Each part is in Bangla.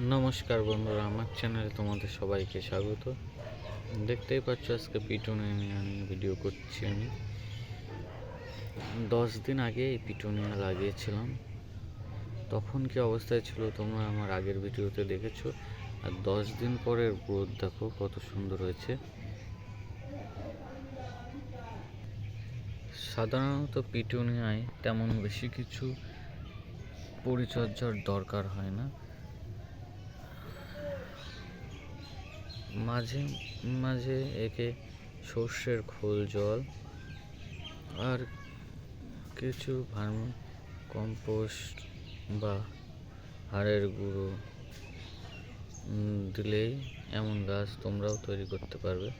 নমস্কার বন্ধুরা, আমার চ্যানেলে তোমাদের সবাইকে স্বাগত। দেখতেই পাচ্ছ আজকে পিটুনিয়া নিয়ে ভিডিও করছি আমি। দশ দিন আগে এই পিটুনিয়া লাগিয়েছিলাম। তখন কি অবস্থায় ছিল তোমরা আমার আগের ভিডিওতে দেখেছ? আর দশ দিন পরের গ্রোথ দেখো কত সুন্দর হয়েছে। সাধারণত পিটুনিয়ায় তেমন বেশি কিছু পরিচর্যার দরকার হয় না। মাঝে মাঝে একে সর্ষের খোল, জল আর কিছু ভার্মি কম্পোস্ট বা হাড়ের গুঁড়ো দিলেই এমন গাছ তোমরাও তৈরি করতে পারবে।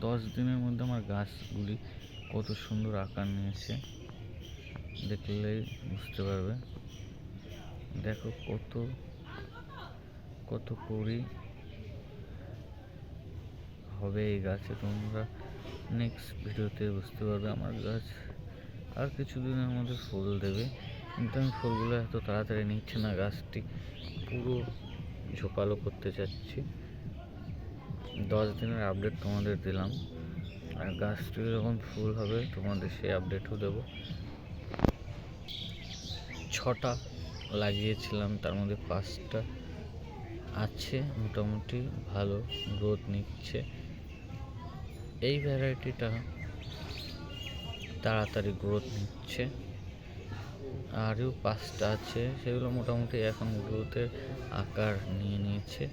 দশ দিনের মধ্যে আমার গাছগুলি কত সুন্দর আকার নিয়েছে, দেখলেই বুঝতে পারবে। দেখো কত কত করি? হবে এই গাছে তোমরা নেক্সট ভিডিওতে বুঝতে পারবে আমার গাছ। আর কিছুদিনের মধ্যে ফুল দেবে। কিন্তু আমি ফুলগুলো এত তাড়াতাড়ি নিচ্ছে না, গাছটি পুরো ঝোপালো করতে চাচ্ছি। দশ দিনের আপডেট তোমাদের দিলাম। আর গাছটি যখন ফুল হবে, তোমাদের সেই আপডেটও দেবো। ছটা লাগিয়েছিলাম, তার মধ্যে পাঁচটা আছে, মোটামুটি ভালো গ্রোথ নিচ্ছে। এই ভ্যারাইটিটা তাড়াতাড়ি গ্রোথ নিচ্ছে। আরও পাঁচটা আছে, সেগুলো মোটামুটি এখন গ্রোথের আকার নিয়ে নিয়েছে।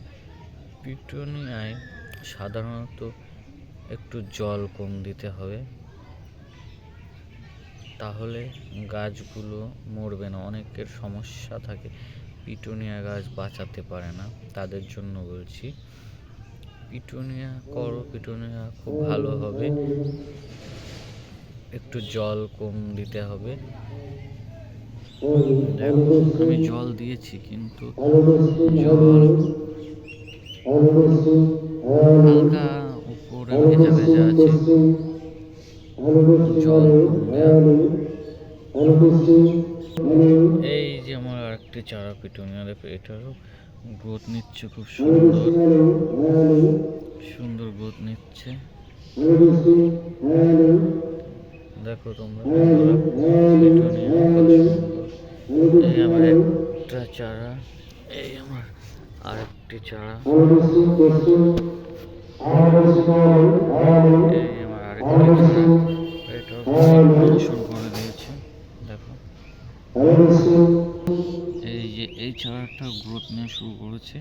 পিটুনিয়ায় সাধারণত একটু জল কম দিতে হবে। তাহলে গাছগুলো মরবে না, অনেকের সমস্যা থাকে। পিটুনিয়া গাছ বাঁচাতে পারে না, তাদের জন্য বলছি। পিটুনিয়া করো, পিটুনিয়া খুব ভালো হবে। একটু জল কম দিতে হবে। আমি জল দিয়েছি, কিন্তু জল হালকা উপরে ভেজা ভেজা আছে। জল এই আরেকটি চারা পিটুনিয়া দেখো এটারও গ্রোথ নিচ্ছে খুব সুন্দর। সুন্দর গ্রোথ নিচ্ছে। দেখো তোমরা। এই আমার একটা চারা, এই আমার আরেকটি চারা। এই আমার আরেকটি চারা করে দিয়েছে। দেখো। এই যে এই চারাটা গ্রোথ নেওয়া শুরু করেছে,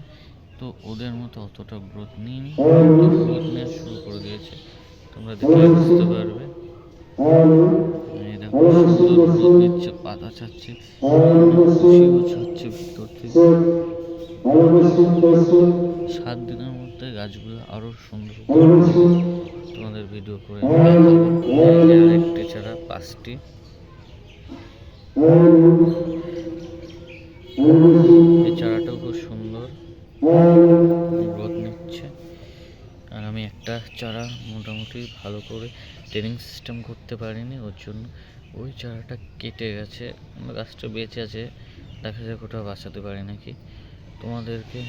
তো ওদের মতো অতটা গ্রোথ নিইনি গ্রোথ নেওয়া শুরু করে দিয়েছে। তোমরা দেখলে বুঝতে পারবে। পাতা ছাড়ছে ভিতর থেকে। সাত দিনের মধ্যে গাছগুলো আরও সুন্দর তোমাদের ভিডিও করে। আরেকটি ছাড়া পাঁচটি। এই চারাটাও খুব সুন্দর। গ্রোথ নিচ্ছে। আর আমি একটা চারা মোটামুটি ভালো করে ট্রেনিং সিস্টেম করতে পারিনি, ওর জন্য ওই চারাটা কেটে গেছে। গাছটা বেঁচে আছে, দেখা যাক ওটা বাঁচাতে পারি নাকি। তোমাদেরকে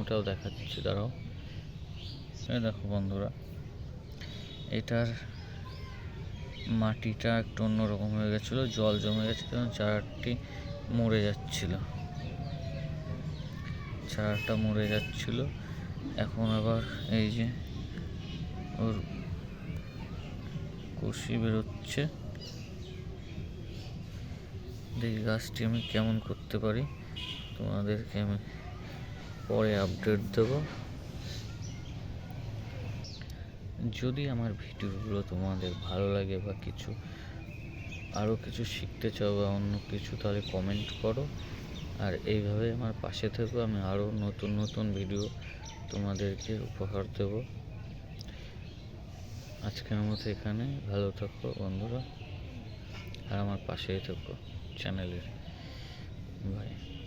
ওটাও দেখাচ্ছি, দাঁড়াও। এই দেখো বন্ধুরা, এটার মাটিটা একটু অন্যরকম হয়ে গেছিল, জল জমে গেছে, কারণ চারাটি মরে যাচ্ছিল। চারাটা মরে যাচ্ছিল। এখন আবার এই যে ওর কষি বেরোচ্ছে। দেখি গাছটি আমি কেমন করতে পারি। তোমাদেরকে আমি পরে আপডেট দেব। যদি আমার ভিডিওগুলো তোমাদের ভালো লাগে বা কিছু আরও কিছু শিখতে চাও বা অন্য কিছু তাহলে কমেন্ট করো। আর এইভাবে আমার পাশে থেকো, আমি আরও নতুন নতুন ভিডিও তোমাদেরকে উপহার দেব। আজকের মতো এখানে, ভালো থাকো বন্ধুরা। আর আমার পাশেই থাকো চ্যানেলের বাই